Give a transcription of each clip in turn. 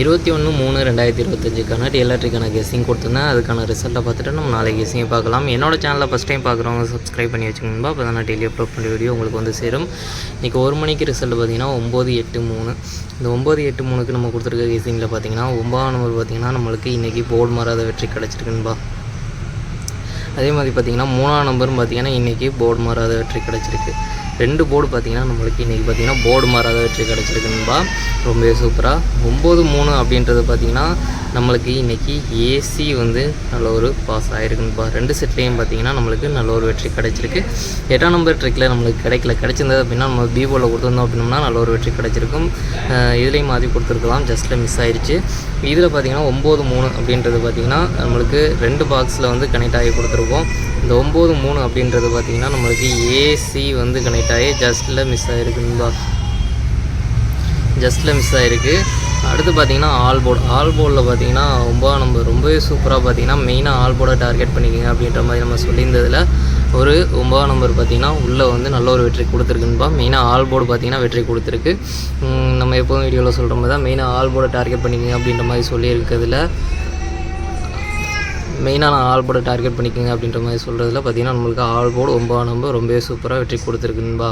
இருபத்தி ஒன்று மூணு ரெண்டாயிரத்தி இருபத்தஞ்சுக்கான டிஎல்ஆர்டிக்கான கெஸ்ஸிங் கொடுத்துருந்தேன். அதுக்கான ரிசல்ட்டை பார்த்துட்டு நம்ம நாளைக்கு கெஸ்ஸிங்கை பார்க்கலாம். என்னோட சேனலில் ஃபஸ்ட் டைம் பார்க்குறவங்க சப்ஸ்கிரைப் பண்ணி வச்சுக்கோங்க அப்போ தான் நான் டெய்லி அப்லோட் பண்ணுற வீடியோ உங்களுக்கு வந்து சேரும். இன்றைக்கி ஒரு மணிக்கு ரிசல்ட் பார்த்தீங்கன்னா ஒம்பது எட்டு மூணு. இந்த ஒம்பது எட்டு மூணுக்கு நம்ம கொடுத்துருக்க கெஸ்ஸிங்கில் பார்த்தீங்கன்னா ஒன்பதாம் நம்பர் பார்த்தீங்கன்னா நம்மளுக்கு இன்றைக்கி போர்டு மாறாத வெற்றி கிடச்சிருக்குன்பா அதே மாதிரி பார்த்தீங்கன்னா மூணாம் நம்பரும் பார்த்தீங்கன்னா இன்றைக்கி போர்டு மாறாத வெற்றி கிடச்சிருக்கு. ரெண்டு போர்டு பார்த்தீங்கன்னா நம்மளுக்கு இன்றைக்கி பார்த்தீங்கன்னா போர்டு மாறாத வெற்றி கிடச்சிருக்குன்பா. ரொம்பவே சூப்பராக ஒம்பது மூணு அப்படின்றது பார்த்தீங்கன்னா நம்மளுக்கு இன்றைக்கி ஏசி வந்து நல்ல ஒரு பாஸ் ஆகிருக்குன்பா ரெண்டு செட்லேயும் பார்த்தீங்கன்னா நம்மளுக்கு நல்ல ஒரு வெற்றி கிடச்சிருக்கு. எட்டாம் நம்பர் ட்ரிக்கில் நம்மளுக்கு கிடைக்கல. கிடைச்சிருந்தது அப்படின்னா நம்ம பீபோவில் கொடுத்துருந்தோம் அப்படின்னா நல்ல ஒரு வெற்றி கிடச்சிருக்கும். இதுலேயும் மாற்றி கொடுத்துருக்கலாம். ஜஸ்ட்டில் மிஸ் ஆயிடுச்சு இதில் பார்த்தீங்கன்னா ஒம்பது மூணு அப்படின்றது பார்த்தீங்கன்னா நம்மளுக்கு ரெண்டு பாக்ஸில் வந்து கனெக்ட் ஆகி கொடுத்துருக்கோம். இந்த ஒம்பது மூணு அப்படின்றது பார்த்தீங்கன்னா நம்மளுக்கு ஏசி வந்து கனெக்ட் ஆகி ஜஸ்ட்டில் மிஸ் ஆகிருக்குன்பா ஜஸ்ட்டில் மிஸ் ஆகிருக்கு அடுத்து பார்த்திங்கன்னா ஆல் போர்டு ஆல் போர்டில் பார்த்தீங்கன்னா ஒம்பதாம் நம்பர் ரொம்பவே சூப்பராக பார்த்தீங்கன்னா மெயினாக ஆல் போர்டை டார்கெட் பண்ணிக்கோங்க அப்படின்ற மாதிரி நம்ம சொல்லியிருந்ததில் ஒரு ஒம்பதாம் நம்பர் பார்த்தீங்கன்னா உள்ளே வந்து நல்ல ஒரு வெற்றி கொடுத்துருக்குன்பா மெயினாக ஆல் போர்டு பார்த்தீங்கன்னா வெற்றி கொடுத்துருக்கு. நம்ம எப்போதும் வீடியோவில் சொல்கிற மாதிரி தான் மெயினாக ஆல் போர்டை டார்கெட் பண்ணிக்கோங்க அப்படின்ற மாதிரி சொல்லியிருக்கிறதுல. மெயினாக நான் ஆல் டார்கெட் பண்ணிக்கோங்க அப்படின்ற மாதிரி சொல்கிறதுல பார்த்தீங்கன்னா நம்மளுக்கு ஆல் போர்டு ஒம்பதாம் நம்பர் ரொம்பவே சூப்பராக வெற்றி கொடுத்துருக்குன்பா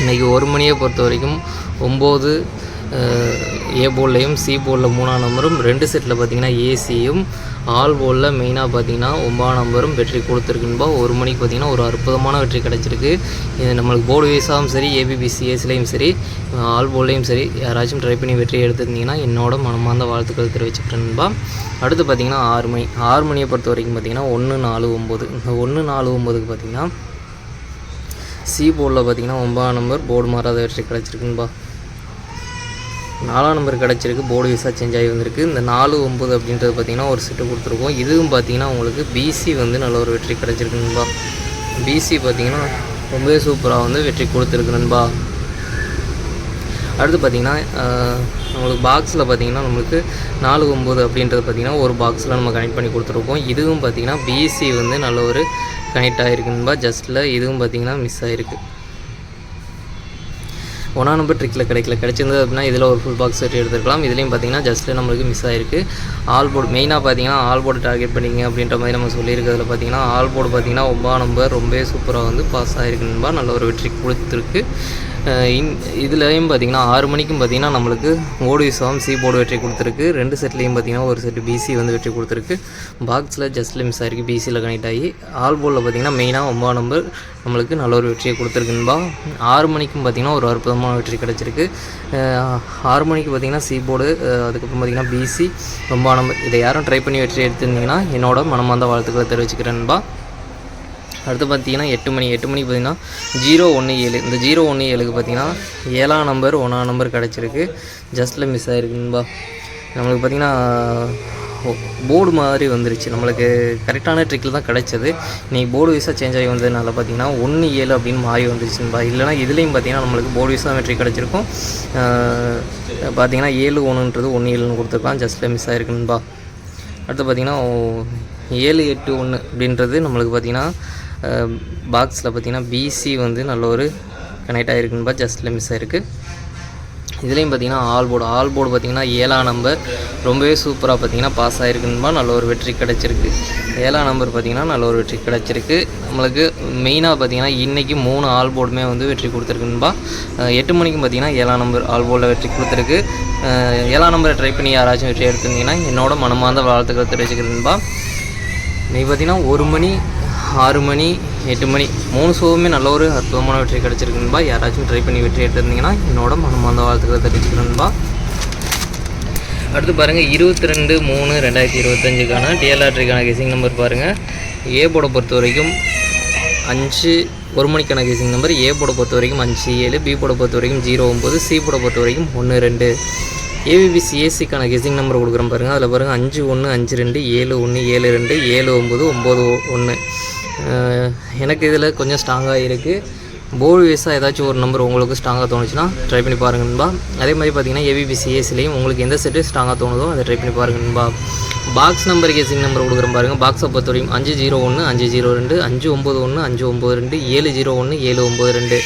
இன்றைக்கி ஒரு மணியை பொறுத்த வரைக்கும் ஒம்பது ஏ போல்லையும் சி போலில் மூணாம் நம்பரும் ரெண்டு செட்டில் பார்த்தீங்கன்னா ஏசியும் ஆல் போலில் மெயினாக பார்த்தீங்கன்னா ஒம்பதாம் நம்பரும் வெற்றி கொடுத்துருக்குன்பா ஒரு மணிக்கு பார்த்தீங்கன்னா ஒரு அற்புதமான வெற்றி கிடச்சிருக்கு. இது நம்மளுக்கு போர்டு வைஸாகவும் சரி ஏபிபிசி ஏசிலையும் சரி ஆல் போல்லையும் சரி யாராச்சும் ட்ரை பண்ணி வெற்றி எடுத்திருந்தீங்கன்னா என்னோட மனமார்ந்த வாழ்த்துக்கள் தெரிவிச்சுக்கிறேன்பா அடுத்து பார்த்தீங்கன்னா ஆறு மணி ஆறு மணியை பொறுத்த வரைக்கும் பார்த்தீங்கன்னா ஒன்று நாலு ஒம்பது இந்த ஒன்று நாலு ஒம்பதுக்கு பார்த்தீங்கன்னா சி போர்டில் பார்த்தீங்கன்னா ஒன்பதாம் நம்பர் போர்டு மாறாத வெற்றி கிடச்சிருக்குன்பா நாலாம் நம்பர் கிடச்சிருக்கு. போர்டு விசா சேஞ்ச் ஆகி வந்திருக்கு. இந்த நாலு ஒம்பது அப்படின்றது பார்த்தீங்கன்னா ஒரு செட்டு கொடுத்துருக்கோம். இதுவும் பார்த்தீங்கன்னா உங்களுக்கு பிசி வந்து நல்ல ஒரு வெற்றி கிடச்சிருக்குன்பா பிசி பார்த்தீங்கன்னா ரொம்பவே சூப்பராக வந்து வெற்றி கொடுத்துருக்கு நண்பா. அடுத்து பார்த்தீங்கன்னா நம்மளுக்கு பாக்ஸில் பார்த்தீங்கன்னா நம்மளுக்கு நாலு ஒம்பது அப்படின்றது பார்த்தீங்கன்னா ஒரு பாக்ஸில் நம்ம கனெக்ட் பண்ணி கொடுத்துருக்கோம். இதுவும் பார்த்தீங்கன்னா பிசி வந்து நல்ல ஒரு கனெக்ட் ஆகிருக்குன்பா ஜஸ்ட்டில் இதுவும் பார்த்தீங்கன்னா மிஸ் ஆகிருக்கு ஒன்றா நம்பர் ட்ரிக்கில் கிடைக்கல. கிடைச்சிருந்தது அப்படின்னா இதில் ஒரு ஃபுல் பாக்ஸ் செட் எடுத்துருக்கலாம். இதுலேயும் பார்த்தீங்கன்னா ஜஸ்ட்டு நம்மளுக்கு மிஸ் ஆயிருக்கு. ஆல் போர்டு மெயினாக பார்த்தீங்கன்னா ஆல் போர்டு டார்கெட் பண்ணிங்க அப்படின்ற மாதிரி நம்ம சொல்லியிருக்கிறதுல பார்த்தீங்கன்னா ஆல் போர்டு பார்த்தீங்கன்னா ஒம்பா நம்பர் ரொம்பவே சூப்பராக வந்து பாஸ் ஆகிருக்குன்பா நல்ல ஒரு வெற்றி கொடுத்துருக்கு. இன் இதுலேயும் பார்த்தீங்கன்னா ஆறு மணிக்கும் பார்த்தீங்கன்னா நம்மளுக்கு ஓடு விசாம் சி போர்டு வெற்றி கொடுத்துருக்கு. ரெண்டு செட்லேயும் பார்த்தீங்கன்னா ஒரு செட் பிசி வந்து வெற்றி கொடுத்துருக்கு. பாக்ஸில் ஜஸ்ட் லிம்ஸ் ஆகிருக்கு பிசியில் கனெக்ட் ஆகி ஆல் போர்டில் பார்த்தீங்கன்னா மெயினாக ஒம்பது நம்பர் நம்மளுக்கு நல்ல ஒரு வெற்றியை கொடுத்துருக்குன்பா ஆறு மணிக்கும் பார்த்தீங்கன்னா ஒரு அற்புதமான வெற்றி கிடச்சிருக்கு. ஆறு மணிக்கு பார்த்தீங்கன்னா சி போர்டு அதுக்கப்புறம் பார்த்திங்கன்னா பிசி ரொம்ப நம்பர் இதை யாரும் ட்ரை பண்ணி வெற்றி எடுத்திருந்தீங்கன்னா என்னோட மனமார்ந்த வாழ்த்துக்களை தெரிவிச்சுக்கிறேன்பா அடுத்து பார்த்தீங்கன்னா எட்டு மணி எட்டு மணிக்கு பார்த்தீங்கன்னா ஜீரோ ஒன்று ஏழு. இந்த ஜீரோ ஒன்று ஏழுக்கு பார்த்தீங்கன்னா ஏழாம் நம்பர் ஒன்றாம் நம்பர் கிடச்சிருக்கு. ஜஸ்ட்டில் மிஸ் ஆகிருக்குன்பா நம்மளுக்கு பார்த்தீங்கன்னா போர்டு மாதிரி வந்துருச்சு. நம்மளுக்கு கரெக்டான ட்ரிக்கில் தான் கிடச்சது. இன்றைக்கி போர்டு வீஸாக சேஞ்ச் ஆகி வந்ததுனால பார்த்தீங்கன்னா ஒன்று ஏழு அப்படின்னு மாறி வந்துருச்சுன்பா. இல்லைனா இதுலேயும் பார்த்தீங்கன்னா நம்மளுக்கு போர்டு வீஸாக வெற்றி கிடச்சிருக்கும். பார்த்தீங்கன்னா ஏழு ஒன்றுன்றது ஒன்று ஏழுன்னு கொடுத்துருக்கலாம். ஜஸ்ட்டில் மிஸ் ஆகிருக்குன்பா அடுத்து பார்த்தீங்கன்னா ஏழு எட்டு ஒன்று அப்படின்றது நம்மளுக்கு பார்த்தீங்கன்னா பாக்ஸில் பார்த்தீங்கன்னா பிசி வந்து நல்ல ஒரு கனெக்ட் ஆகிருக்குன்பா ஜஸ்ட்டில் மிஸ் ஆகிருக்கு இதுலேயும் பார்த்தீங்கன்னா ஆல் போர்டு ஆல் போர்டு பார்த்திங்கன்னா ஏழாம் நம்பர் ரொம்பவே சூப்பராக பார்த்தீங்கன்னா பாஸ் ஆகிருக்குன்பா நல்ல ஒரு வெற்றி கிடச்சிருக்கு. ஏழாம் நம்பர் பார்த்தீங்கன்னா நல்ல ஒரு வெற்றி கிடச்சிருக்கு. நம்மளுக்கு மெயினாக பார்த்தீங்கன்னா இன்றைக்கி மூணு ஆல் போர்டுமே வந்து வெற்றி கொடுத்துருக்குன்பா எட்டு மணிக்கும் பார்த்தீங்கன்னா ஏழாம் நம்பர் ஆல் போர்டில் வெற்றி கொடுத்துருக்கு. ஏழாம் நம்பரை ட்ரை பண்ணி யாராச்சும் வெற்றி எடுத்திருந்தீங்கன்னா என்னோட மனமார்ந்த வாழ்த்துக்களை தெரிவிச்சுக்கிறேன்பா இன்றைக்கி பார்த்தீங்கன்னா ஒரு மணி ஆறு மணி எட்டு மணி. மூணு ஷோவுமே நல்ல ஒரு அற்புதமான வெற்றி கிடச்சிருக்குன்பா யாராச்சும் ட்ரை பண்ணி வெற்றி எடுத்திருந்தீங்கன்னா என்னோட மனமார்ந்த வாழ்த்துக்களை தெரிவிச்சுக்கிறேன்பா அடுத்து பாருங்கள் இருபத்தி ரெண்டு மூணு ரெண்டாயிரத்தி இருபத்தஞ்சுக்கான டிஎல்ஆர்டிக்கான கெசிங் நம்பர் பாருங்கள் ஏ போட பொறுத்த வரைக்கும் அஞ்சு ஒரு மணிக்கான கெசிங் நம்பர் ஏ போட பொறுத்த வரைக்கும் அஞ்சு ஏழு. பி போட பொறுத்த வரைக்கும் ஜீரோ ஒம்பது சி போட பொறுத்த வரைக்கும் ஒன்று ரெண்டு. ஏவிபிசிஏசிக்கான கெசிங் நம்பர் கொடுக்குறேன் பாருங்கள் அதில் பாருங்கள் அஞ்சு ஒன்று அஞ்சு ரெண்டு. ஏழு ஒன்று ஏழு ரெண்டு. ஏழு ஒம்பது ஒம்பது ஒன்று எனக்கு இதில் கொஞ்சம் ஸ்ட்ராங்காக இருக்குது போர்டு வேஸாக ஏதாச்சும் ஒரு நம்பர் உங்களுக்கு ஸ்ட்ராங்காக தோணுச்சுன்னா ட்ரை பண்ணி பாருங்க நண்பா. அதே மாதிரி பார்த்தீங்கன்னா ஏபிபிசி உங்களுக்கு எந்த செட்டு ஸ்ட்ராங்காக தோணுதோ அதை ட்ரை பண்ணி பாருங்க நண்பா. பாக்ஸ் நம்பர் கேசிங் நம்பர் கொடுக்குறேன் பாருங்கள் பாக்ஸை பொறுத்த வரைக்கும் அஞ்சு ஜீரோ ஒன்று அஞ்சு ஜீரோ ரெண்டு அஞ்சு ஒம்பது ஒன்று அஞ்சு ஒம்பது ரெண்டு ஏழு ஜீரோ ஒன்று ஏழு ஒம்பது ரெண்டு.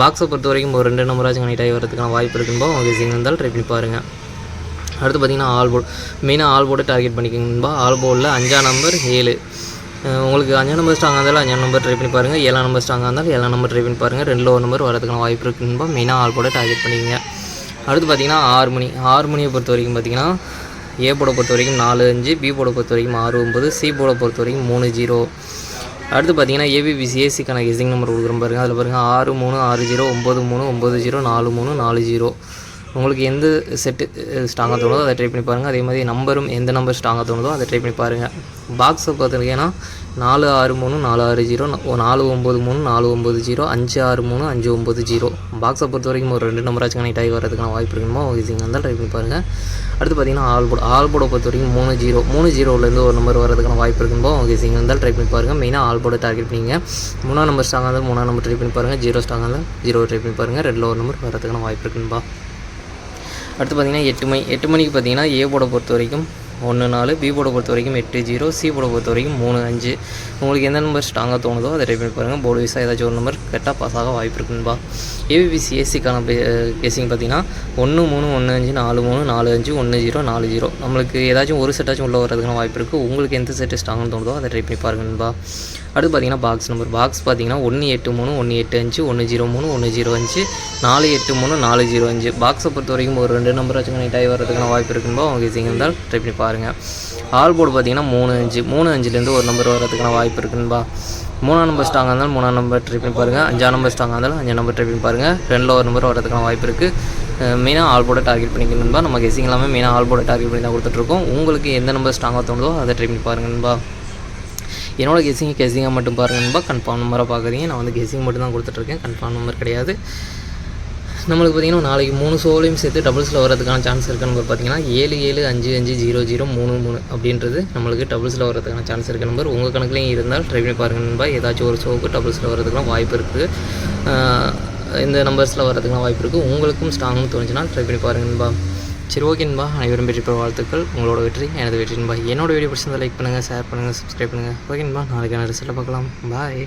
பாக்ஸை பொறுத்த வரைக்கும் ஒரு ரெண்டு நம்பராச்சும் கனெக்ட் ஆகி வரதுக்கான வாய்ப்பு இருக்குன்பா உங்கள் கேசிங் இருந்தால் ட்ரை பண்ணி பாருங்கள் அடுத்து பார்த்தீங்கன்னா ஆல் போர்டு மெயினாக ஆல் போர்டை டார்கெட் பண்ணிக்கோங்கன்பா ஆல் போர்டில் அஞ்சா நம்பர் ஏழு. உங்களுக்கு அஞ்சாம் நம்பர் ஸ்ட்ராங்காக இருந்தாலும் அஞ்சாம் நம்பர் ட்ரை பண்ணி பாருங்கள் ஏழாம் நம்பர் ஸ்ட்ராங்காக இருந்தாலும் ஏழாம் நம்பர் ட்ரை பண்ணி பாருங்கள் ரெண்டில் ஒரு நம்பர் வரதுக்கான வாய்ப்பு இருக்குன்னு மெயினாக ஆள் போட டார்கெட் பண்ணிக்கங்க. அடுத்து பார்த்தீங்கன்னா ஆறு மணி. ஆறு மணியை பொறுத்த வரைக்கும் பார்த்தீங்கன்னா ஏ போட பொறுத்த வரைக்கும் நாலு அஞ்சு பி போட பொறுத்த வரைக்கும் ஆறு ஒம்பது சி போட பொறுத்த வரைக்கும் மூணு ஜீரோ அடுத்து பார்த்தீங்கன்னா ஏபிபிசி ஏசிக்கான கெஸிங் நம்பர் கொடுக்குறோம் பாருங்கள் அதில் பாருங்கள் ஆறு மூணு ஆறு ஜீரோ ஒம்பது மூணு ஒம்பது ஜீரோ நாலு மூணு நாலு ஜீரோ உங்களுக்கு எந்த செட்டு ஸ்ட்ராங்காக தோணுதோ அதை ட்ரை பண்ணி பாருங்கள் அதே மாதிரி நம்பரும் எந்த நம்பர் ஸ்ட்ராங்காக தோணுதோ அதை ட்ரை பண்ணி பாருங்கள் பாக்ஸை பார்த்தீங்கன்னா நாலு ஆறு மூணு நாலு ஆறு ஜீரோ நாலு ஒம்பது மூணு நாலு ஒம்பது ஜீரோ அஞ்சு ஆறு மூணு அஞ்சு ஒம்பது ஜீரோ பாக்ஸை பொறுத்த வரைக்கும் ஒரு ரெண்டு நம்பராச்சும் கனெக்ட் ஆகி வரதுக்கான வாய்ப்பு இருக்குமோ ஈஸிங்க இருந்தால் ட்ரை பண்ணி பாருங்கள் அடுத்து பார்த்தீங்கன்னா ஆல் போர்டு ஆல் போர்டை பொறுத்த வரைக்கும் மூணு ஜீரோ மூணு ஜீரோலேருந்து ஒரு நம்பர் வரதுக்கான வாய்ப்பு இருக்குமோ ஈஸிங்க இருந்தால் ட்ரை பண்ணி பாருங்கள் மெயினாக ஆல் போர்டை டார்கெட் பண்ணிங்க. மூணாம் நம்பர் ஸ்ட்ராங்காக இருந்தால் மூணாம் நம்பர் ட்ரை பண்ணி பாருங்கள் ஜீரோ ஸ்ட்ராங்காக இருந்தால் ஜீரோ ட்ரை பண்ணி பாருங்கள் ரெண்டில் ஒரு நம்பர் வரதுக்கான வாய்ப்பு இருக்குன்பா. அடுத்து பார்த்தீங்கன்னா எட்டு மணி எட்டு மணிக்கு பார்த்தீங்கன்னா ஏ போட பொறுத்த வரைக்கும் ஒன்று நாலு பி போட பொறுத்த வரைக்கும் எட்டு ஜீரோ சி போட பொறுத்த வரைக்கும் மூணு அஞ்சு. உங்களுக்கு எந்த நம்பர் ஸ்ட்ராங்காக தோணுதோ அதை டைப் பண்ணி பாருங்கள் போர்டு வைஸாக ஏதாச்சும் ஒரு நம்பர் கரெக்டாக பாஸ் ஆக வாய்ப்பு இருக்குன்பா ஏபிபிசி ஏசிக்கான கேசிங் பார்த்தீங்கன்னா ஒன்று மூணு ஒன்று அஞ்சு நாலு மூணு நாலு அஞ்சு ஒன்று ஜீரோ நாலு ஜீரோ. நம்மளுக்கு ஏதாச்சும் ஒரு செட்டாச்சும் உள்ளே வரதுக்கான வாய்ப்பு இருக்குது உங்களுக்கு எந்த செட்டு ஸ்ட்ராங்னு தோணுதோ அதை ட்ரை பண்ணி பாருங்கன்பா அடுத்து பார்த்தீங்கன்னா பாக்ஸ் நம்பர் பாக்ஸ் பார்த்தீங்கன்னா ஒன்று எட்டு மூணு ஒன்று எட்டு அஞ்சு ஒன்று ஜீரோ மூணு ஒன்று ஜீரோ அஞ்சு நாலு எட்டு மூணு நாலு ஜீரோ அஞ்சு. பாக்ஸை பொறுத்த வரைக்கும் ஒரு ரெண்டு நம்பராச்சும் கனெக்ட் ஆகி வரதுக்கான வாய்ப்பு இருக்குன்பா உங்கள் ஈஸிங்க இருந்தால் ட்ரை பண்ணி பாருங்கள் ஆல் போர்டு பார்த்தீங்கன்னா மூணு அஞ்சு மூணு அஞ்சுலேருந்து ஒரு நம்பர் வரதுக்கான வாய்ப்பு இருக்குன்பா மூணாம் நம்பர் ஸ்ட்ராங்காக இருந்தாலும் மூணாம் நம்பர் ட்ரை பண்ணி பாருங்கள் அஞ்சாம் நம்பர் ஸ்ட்ராங்காக இருந்தாலும் அஞ்சாம் நம்பர் ட்ரை பண்ணி பாருங்கள் ரெண்டில் ஒரு நம்பர் வரதுக்கான வாய்ப்பு இருக்குது மெயினாக ஆல் போர்டை டார்கெட் பண்ணிக்கணும்பா நம்ம கெஸிங் எல்லாமே மெயினாக ஆல் போர்டை டார்கெட் பண்ணி தான் கொடுத்துட்ருக்கோம் உங்களுக்கு எந்த நம்பர் ஸ்ட்ராங்காக தோணுதோ அதை ட்ரை பண்ணி பாருங்கன்பா என்னோட கெஸிங் கெஸிங்காக மட்டும் பாருங்கன்பா கன்ஃபார்ம் நம்பரை பார்க்குறீங்க நான் வந்து கெஸிங் மட்டும் தான் கொடுத்துட்ருக்கேன் கன்ஃபார்ம் நம்பர் கிடையாது. நம்மளுக்கு பார்த்தீங்கன்னா நாளைக்கு மூணு ஷோலையும் சேர்த்து டபுள்ஸில் வரதுக்கான சான்ஸ் இருக்குன்னு நம்பர் பார்த்தீங்கன்னா ஏழு ஏழு அஞ்சு அஞ்சு ஜீரோ ஜீரோ மூணு மூணு அப்படின்றது நம்மளுக்கு டபுள்ஸில் வரதுக்கான சான்ஸ் இருக்குது நம்பர் உங்கள் கணக்குலையும் இருந்தால் ட்ரை பண்ணி பாருங்க நண்பா. ஏதாச்சும் ஒரு ஷோவுக்கு டபுள்ஸில் வரதுக்கான வாய்ப்பு இருக்குது இந்த நம்பர்ஸில் வரதுக்கான வாய்ப்பு இருக்குது உங்களுக்கும் ஸ்ட்ராங்னு தோணுச்சுன்னா ட்ரை பண்ணி பாருங்க நண்பா. சரி ஓகேன்பா அனைவரும் வெற்றி பெற வாழ்த்துக்கள். உங்களோட வெற்றி எனது வெற்றின்பா என்னோட வீடியோ பிடிச்சிருந்தால் லைக் பண்ணுங்கள் ஷேர் பண்ணுங்கள் சப்ஸ்கிரைப் பண்ணுங்கள் ஓகேன்பா நாளைக்கான ரிசல்ட்டை பார்க்கலாம். பாய்